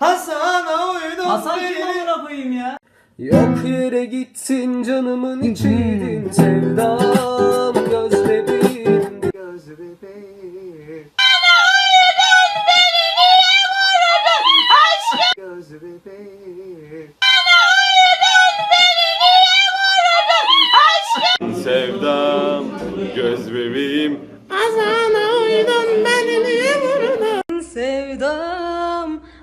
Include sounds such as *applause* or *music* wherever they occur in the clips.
Hasan'a uydum Hasan kim amına koyayım ya? Yok yere gittin canımın içiydin sevdam göz bebeğim göz bebeğim Göz bebeğim Sevdam göz bebeğim.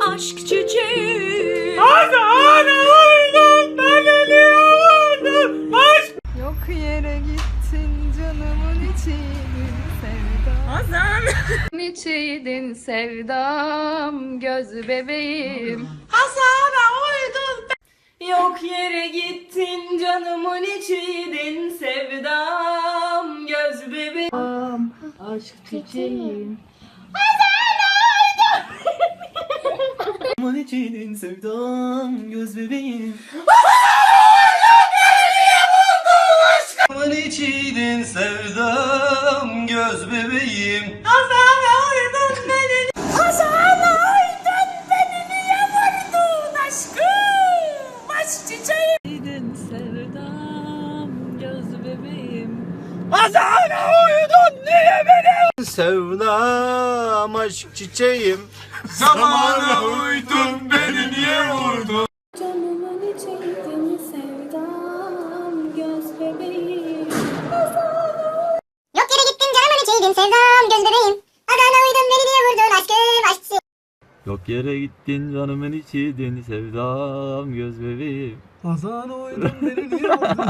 Aşk çiçeğim. Bana uydun beni niye vurdun aşk Yok yere gittin canımın içiydin sevdam. Hazan. *laughs* içiydin sevdam göz bebeğim. Hazana uydun Yok yere gittin canımın içiydin sevdam göz bebeğim. Aşk çiçeğim. İçiydin sevdam göz bebeğim. Aman içiydin sevdam göz bebeğim. Hazana uydun beni Hazana uydun beni niye vurdun aşkım aşk çiçeğim sevdam göz bebeğim. Niye beni Sevdam, aşk çiçeğim. Zamana uydun beni niye vurdun? Canımın içiydin sevdam göz bebeğim Yok yere gittin canımın içiydin sevdam göz bebeğim Adana uydun beni diye vurdun aşkım aşkçı Yok yere gittin canımın içiydin sevdam göz bebeğim. Hazan uydun beni niye vurdun